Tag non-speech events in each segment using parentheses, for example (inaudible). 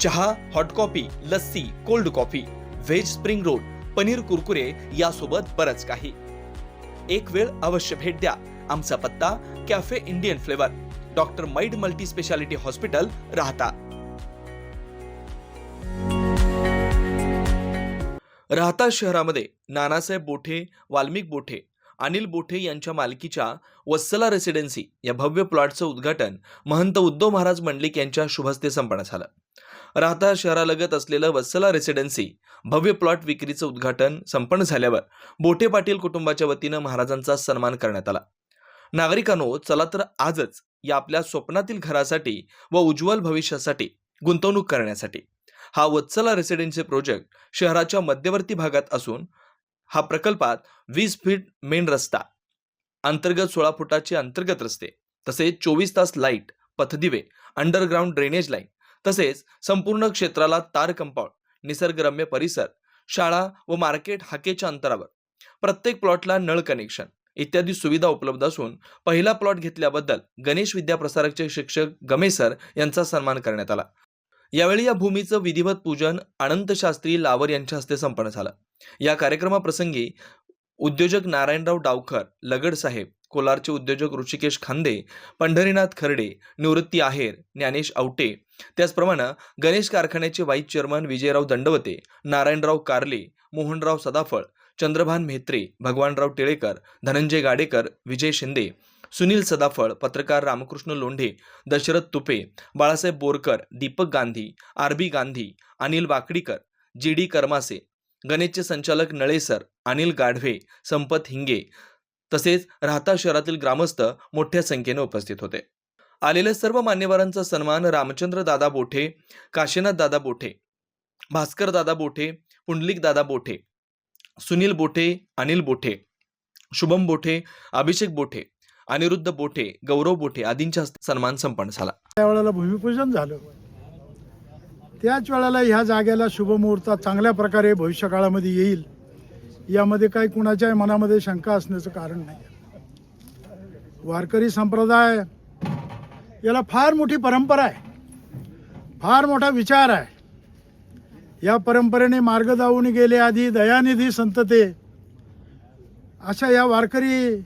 चहा hot coffee lassi cold coffee veg spring roll paneer Kurkure यासोबत बरंच काही. एक वेळ अवश्य भेट द्या. आमचा पत्ता कॅफे इंडियन फ्लेवर डॉक्टर मैड multi speciality hospital Rahata. Rahata शहरामध्ये नानासाहेब बोठे वाल्मिक बोठे अनिल बोठे यांच्या मालकीच्या वत्सला रेसिडेन्सी या भव्य प्लॉटचं उद्घाटन महंत उद्धव महाराज मंडलिक यांच्या शुभहस्ते संपन्न झालं. राहता शहरालगत असलेलं वत्सला रेसिडेन्सी भव्य प्लॉट विक्रीचं उद्घाटन संपन्न झाल्यावर बोटे पाटील कुटुंबाच्या वतीनं महाराजांचा सन्मान करण्यात आला. नागरिकांनो चला तर आजच या आपल्या स्वप्नातील घरासाठी व उज्ज्वल भविष्यासाठी गुंतवणूक करण्यासाठी हा वत्सला रेसिडेन्सी प्रोजेक्ट शहराच्या मध्यवर्ती भागात असून हा प्रकल्पात वीस फीट मेन रस्ता अंतर्गत सोळा फुटाचे अंतर्गत रस्ते तसेच चोवीस तास लाइट पथदिवे अंडरग्राऊंड ड्रेनेज लाईन तसेच संपूर्ण क्षेत्राला तार कंपाऊंड निसर्गरम्य परिसर शाळा व मार्केट हाकेच्या अंतरावर. प्रत्येक प्लॉटला नळ कनेक्शन इत्यादी सुविधा उपलब्ध असून पहिला प्लॉट घेतल्याबद्दल गणेश विद्याप्रसारकचे शिक्षक गमेसर यांचा सन्मान करण्यात आला. यावेळी या भूमीचं विधिवत पूजन अनंत शास्त्री लावर यांच्या हस्ते संपन्न झालं. या कार्यक्रमाप्रसंगी उद्योजक नारायणराव डावकर लगड साहेब कोलारचे उद्योजक ऋषिकेश खांदे पंढरीनाथ खर्डे निवृत्ती आहेर ज्ञानेश आवटे त्याचप्रमाणे गणेश कारखान्याचे व्हाईस चेअरमन विजयराव दंडवते नारायणराव कारले मोहनराव सदाफळ चंद्रभान म्हेत्रे भगवानराव टिळेकर धनंजय गाडेकर विजय शिंदे सुनील सदाफळ पत्रकार Ramkrishna Londhe Dashrath Tupe Balasaheb Borkar Deepak Gandhi R B Gandhi Anil Wakdikar G D Karmase गणेशचे संचालक नळेसर अनिल गाढवे संपत हिंगे तसेच राहता शहरातील ग्रामस्थ मोठ्या संख्येने उपस्थित होते. आलेल्या सर्व मान्यवरांचा सन्मान रामचंद्र दादा बोठे काशीनाथ दादा बोठे भास्कर दादा बोठे पुंडलिक दादा बोठे सुनील बोठे अनिल बोठे शुभम बोठे अभिषेक बोठे अनिरुद्ध बोठे गौरव बोठे आदींच्या सन्मान संपन्न झाला. त्यावेळेला भूमिपूजन झालं. त्याच वेळेला ह्या जागेला शुभमुहूर्तात चांगल्या प्रकारे भविष्यकाळामध्ये येईल यामध्ये काही कुणाच्याही मनामध्ये शंका असण्याचं कारण नाही. वारकरी संप्रदाय याला फार मोठी परंपरा आहे. फार मोठा विचार आहे. या परंपरेने मार्ग जाऊन गेले आधी दयानिधी संतते. अशा या वारकरी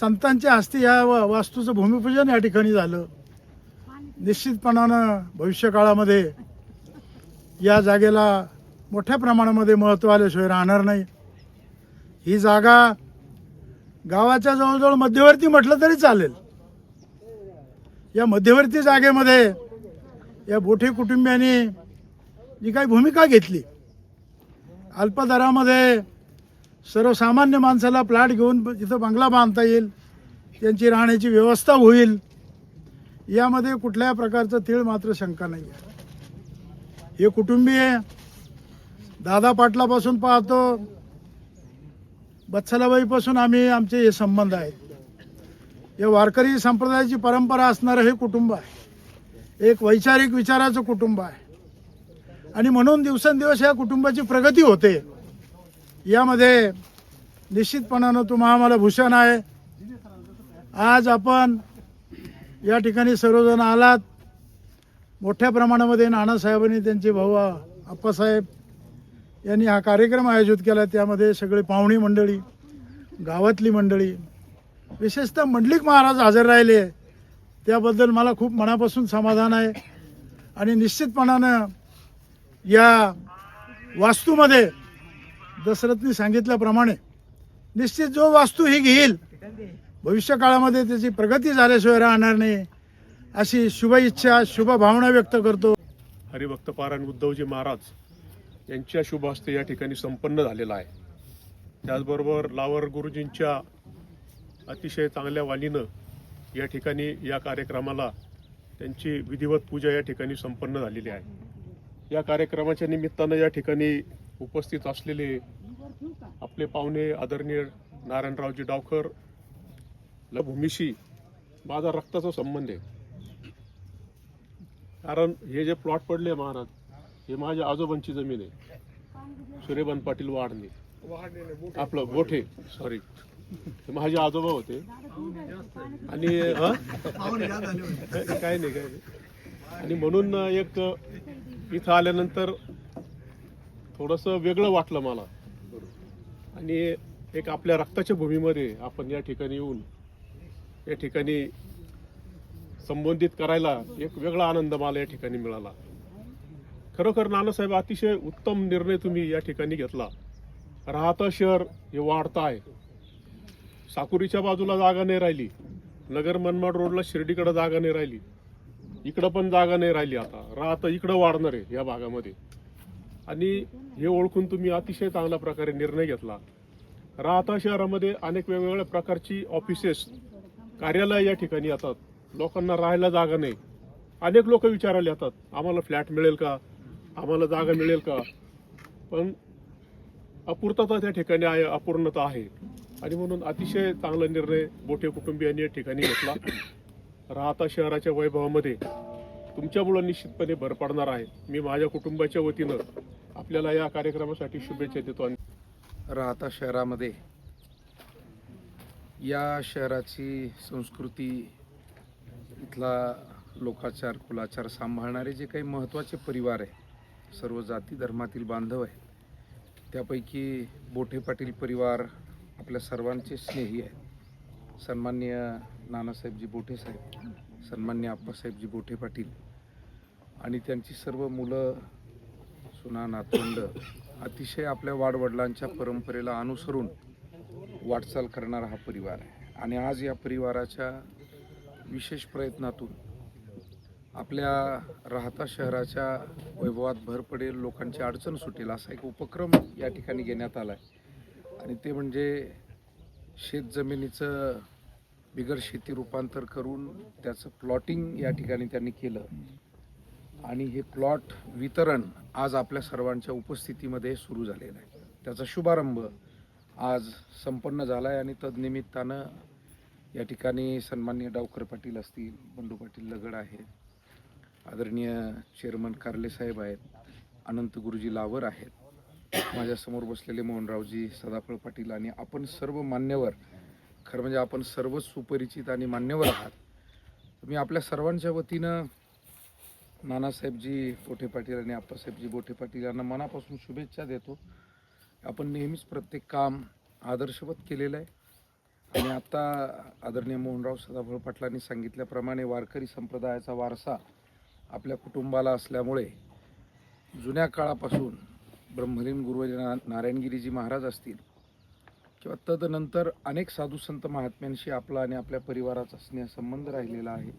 संतांच्या हस्ते या वा- वास्तूचं भूमिपूजन या ठिकाणी झालं. निश्चितपणानं भविष्यकाळामध्ये या जागेला मोठ्या प्रमाणामध्ये महत्त्व आल्याशिवाय राहणार नाही. ही जागा गावाच्या जवळजवळ मध्यवर्ती म्हटलं तरी चालेल. या मध्यवर्ती जागेमध्ये या बोठे कुटुंबियांनी जी काही भूमिका घेतली अल्पदरामध्ये सर्वसामान्य माणसाला प्लॅट घेऊन तिथं बंगला बांधता येईल त्यांची राहण्याची व्यवस्था होईल यामध्ये कुठल्याही प्रकारचं तीळ मात्र शंका नाही आहे. हे कुटुंबीय दादा पाटलापासून पाहतो बत्सलाबाईपासून आम्ही आमचे हे संबंध आहेत. या वारकरी संप्रदायाची परंपरा असणारं हे कुटुंब आहे. एक वैचारिक विचाराचं कुटुंब आहे. आणि म्हणून दिवसेंदिवस या कुटुंबाची प्रगती होते. यामध्ये निश्चितपणानं तुम्हा आम्हाला भूषण आहे. आज आपण या ठिकाणी सर्वजण आलात. मोठ्या प्रमाणामध्ये नानासाहेबांनी त्यांचे भाऊ आप्पासाहेब यांनी हा कार्यक्रम आयोजित केला. त्यामध्ये सगळे पाहुणी मंडळी गावातली मंडळी विशेषतः मंडलिक महाराज हजर राहिले. त्याबद्दल मला खूप मनापासून समाधान आहे. आणि निश्चितपणानं या वास्तूमध्ये दशरथनी सांगितल्याप्रमाणे निश्चित जो वास्तू ही घेईल भविष्य काळामध्ये त्याची प्रगती झाल्याशिवाय राहणार नाही अशी शुभ इच्छा शुभ भावना व्यक्त करतो. हरिभक्त पारायण उद्धवजी महाराज यांच्या शुभ हस्ते या ठिकाणी संपन्न झालेला आहे. त्याचबरोबर लावर गुरुजींच्या अतिशय चांगल्या वाणीनं या ठिकाणी या कार्यक्रमाला त्यांची विधिवत पूजा या ठिकाणी संपन्न झालेली आहे. या कार्यक्रमाच्या निमित्तानं या ठिकाणी उपस्थित असलेले आपले पाहुणे आदरणीय नारायणरावजी डावकर ला भूमीशी माझा रक्ताचा संबंध आहे. कारण हे जे प्लॉट पडले महाराज हे माझ्या आजोबांची जमीन आहे. सूर्यबन पाटील वाडणे आपलं गोठे सॉरी तर माझे आजोबा होते. आणि काही काय नाही. काय आणि म्हणून एक इथं आल्यानंतर थोडंसं वेगळं वाटलं मला. आणि एक आपल्या रक्ताच्या भूमीमध्ये आपण या ठिकाणी येऊन या ठिकाणी संबोधित करायला एक वेगळा आनंद मला या ठिकाणी मिळाला. खरोखर नानासाहेब अतिशय उत्तम निर्णय तुम्ही या ठिकाणी घेतला. राहतं शहर हे वाढतं आहे. साकुरीच्या बाजूला जागा नाही राहिली. नगर मनमाड रोडला शिर्डीकडे जागा नाही राहिली. इकडं पण जागा नाही राहिली आता. राहतं इकडं वाढणार आहे या भागामध्ये. आणि हे ओळखून तुम्ही अतिशय चांगल्या प्रकारे निर्णय घेतला. राहता शहरामध्ये अनेक वेगवेगळ्या प्रकारची ऑफिसेस कार्यालय या ठिकाणी येतात. लोकांना राहायला जागा नाही. अनेक लोक विचारायला येतात आम्हाला फ्लॅट मिळेल का? आम्हाला जागा मिळेल का? पण अपूर्तता त्या ठिकाणी आहे अपूर्णता आहे. आणि म्हणून अतिशय चांगला निर्णय मोठे कुटुंबियांनी या ठिकाणी घेतला. (coughs) राहता शहराच्या वैभवामध्ये तुमच्यामुळं निश्चितपणे भर पडणार आहे. मी माझ्या कुटुंबाच्या वतीनं आपल्याला या कार्यक्रमासाठी शुभेच्छा देतो आणि राहता शहरामध्ये या शहराची संस्कृती इथला लोकाचार कुलाचार सांभाळणारे जे काही महत्त्वाचे परिवार आहे सर्व जाती धर्मातील बांधव आहेत त्यापैकी बोठे पाटील परिवार आपल्या सर्वांचे स्नेही आहेत. सन्मान्य नानासाहेबजी बोठे साहेब सन्मान्य आप्पासाहेबजी बोठे पाटील आणि त्यांची सर्व मुलं सुना नातवंड अतिशय आपल्या वाडवडिलांच्या परंपरेला अनुसरून वाटचाल करणारा हा परिवार आहे. आणि आज या परिवाराच्या विशेष प्रयत्नातून आपल्या राहता शहराच्या वैभवात भर पडेल लोकांची अडचण सुटेल असा एक उपक्रम या ठिकाणी घेण्यात आला आहे आणि ते म्हणजे शेतजमिनीचं बिगर शेती रूपांतर करून त्याचं प्लॉटिंग या ठिकाणी त्यांनी केलं. आणि हे प्लॉट वितरण आज आपल्या सर्वांच्या उपस्थितीमध्ये सुरू झालेलं आहे. त्याचा शुभारंभ आज संपन्न झाला आहे आणि तदनिमित्तानं या ठिकाणी सन्माननीय डावकर पाटील असतील बंडू पाटील लगड आहेत आदरणीय चेअरमन कारले साहेब आहेत अनंत गुरुजी लावर आहेत माझ्यासमोर बसलेले मोहनरावजी सदाफळ पाटील आणि आपण सर्व मान्यवर खरं म्हणजे आपण सर्वच सुपरिचित आणि मान्यवर आहात. मी आपल्या सर्वांच्या वतीनं नानासाहेबजी बोठे पाटील आणि आप्पासाहेबजी बोठे पाटील यांना मनापासून शुभेच्छा देतो. आपण नेहमीच प्रत्येक काम आदर्शवत केलेलं आहे. आणि आत्ता आदरणीय मोहनराव सदाफळ पाटलांनी सांगितल्याप्रमाणे वारकरी संप्रदायाचा वारसा आपल्या कुटुंबाला असल्यामुळे जुन्या काळापासून ब्रह्मलीन गुरुजी ना नारायणगिरीजी महाराज असतील किंवा तदनंतर अनेक साधू संत महात्म्यांशी आपला आणि आपल्या परिवाराचा स्नेहसंबंध राहिलेला आहे.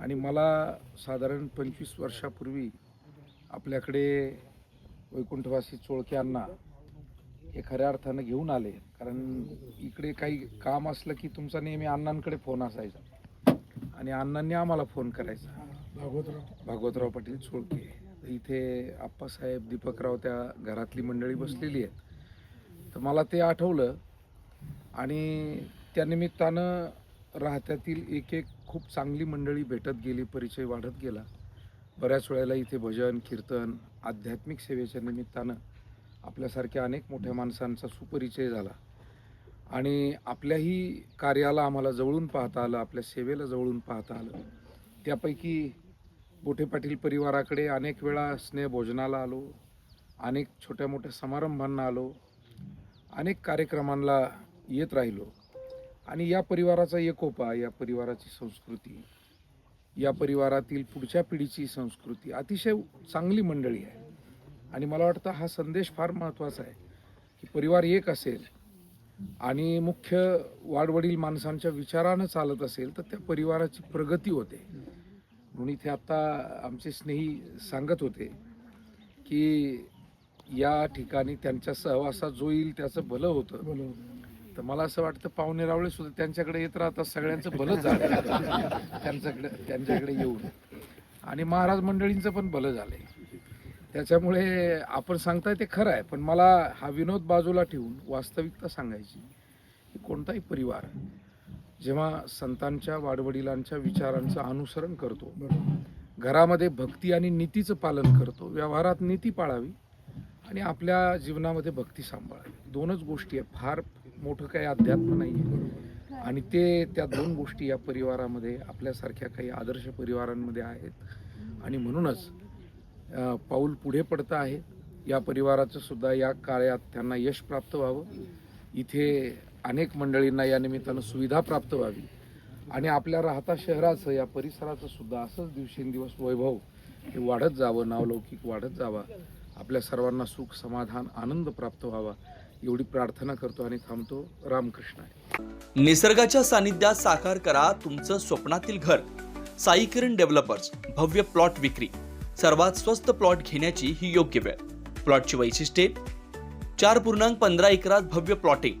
आणि मला साधारण पंचवीस वर्षापूर्वी आपल्याकडे वैकुंठवासी चोळक्यांना हे खऱ्या अर्थानं घेऊन आले. कारण इकडे काही काम असलं की तुमचा नेहमी अण्णांकडे फोन असायचा. आणि अण्णांनी आम्हाला फोन करायचा. भागवतराव. भागवतराव पाटील चोळके. इथे आप्पासाहेब दीपकराव त्या घरातली मंडळी बसलेली आहेत. तर मला ते आठवलं आणि त्यानिमित्तानं राहत्यातील एक एक खूप चांगली मंडळी भेटत गेली परिचय वाढत गेला. बऱ्याच वेळेला इथे भजन कीर्तन आध्यात्मिक सेवेच्या निमित्तानं आपल्यासारख्या अनेक मोठ्या माणसांचा सुपरिचय झाला. आणि आपल्याही कार्याला आम्हाला जवळून पाहता आलं आपल्या सेवेला जवळून पाहता आलं. त्यापैकी बोठे पाटील परिवाराकडे अनेक वेळा स्नेहभोजनाला आलो अनेक छोट्या मोठ्या समारंभांना आलो अनेक कार्यक्रमांना येत राहिलो. आणि या परिवाराचा एकोपा या परिवाराची संस्कृती या परिवारातील पुढच्या पिढीची संस्कृती अतिशय चांगली मंडळी आहे. आणि मला वाटतं हा संदेश फार महत्त्वाचा आहे की परिवार एक असेल आणि मुख्य वाडवडील माणसांच्या विचारानं चालत असेल तर त्या परिवाराची प्रगती होते. म्हणून इथे आता आमचे स्नेही सांगत होते की या ठिकाणी त्यांच्या सहवासात जो येईल त्याचं भलं होतं. तर मला असं वाटतं पाहुणे रावळे सुद्धा त्यांच्याकडे येत राहतात सगळ्यांचं भलं झालं (laughs) त्यांच्याकडे त्यांच्याकडे येऊन. आणि महाराज मंडळींचं पण भलं झालंय. त्याच्यामुळे आपण सांगताय ते खरं आहे पण मला हा विनोद बाजूला ठेवून वास्तविकता सांगायची की कोणताही परिवार जेव्हा संतांच्या वाडवडिलांच्या विचारांचं अनुसरण करतो घरामध्ये भक्ती आणि नीतीचं पालन करतो व्यवहारात नीती पाळावी आणि आपल्या जीवनामध्ये भक्ती सांभाळावी. दोनच गोष्टी आहे फार मोठं काही अध्यात्म नाही आहे आणि ते त्या दोन गोष्टी या परिवारामध्ये आपल्यासारख्या काही आदर्श परिवारांमध्ये आहेत. आणि म्हणूनच पाऊल पुढे पडतं आहे. या परिवाराचं सुद्धा या काळात त्यांना यश प्राप्त व्हावं. इथे अनेक मंडळींना या निमित्तानं सुविधा प्राप्त व्हावी. आणि आपल्या राहता शहराचं या परिसराचं सुद्धा असंच दिवसेंदिवस वैभव हे वाढत जावं नावलौकिक वाढत जावा. आपल्या सर्वांना सुख समाधान आनंद प्राप्त व्हावा एवढी प्रार्थना करतो आणि थांबतो. रामकृष्ण आहे. निसर्गाच्या सानिध्यात साकार करा तुमचं स्वप्नातील घर. साई किरण डेव्हलपर्स भव्य प्लॉट विक्री. सर्वात स्वस्त प्लॉट घेण्याची ही योग्य वेळ. प्लॉटची वैशिष्ट्ये. चार पूर्णांक पंधरा एकरात भव्य प्लॉटिंग.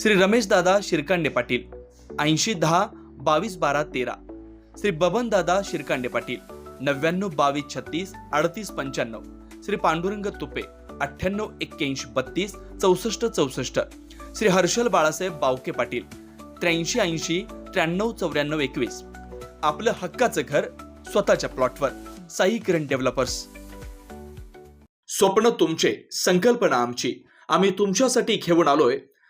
श्री रमेश दादा शिरकांडे पाटील ऐंशी दहा बावीस बारा तेरा. श्री बबन दादा शिरकांडे पाटील नव्याण्णव बावीस छत्तीस अडतीस पंच्याण्णव. श्री पांडुरंग तुपे अठ्ठ्याण्णव एक्क्याऐंशी बत्तीस चौसष्ट चौसष्ट. श्री हर्षल बाळासाहेब बावके पाटील त्र्याऐंशी ऐंशी त्र्याण्णव चौऱ्याण्णव एकवीस. आपलं हक्काचं घर स्वतःच्या प्लॉटवर. साई किरण डेव्हलपर्स. स्वप्न तुमचे संकल्पना आमची. आम्ही तुमच्यासाठी घेऊन आलोय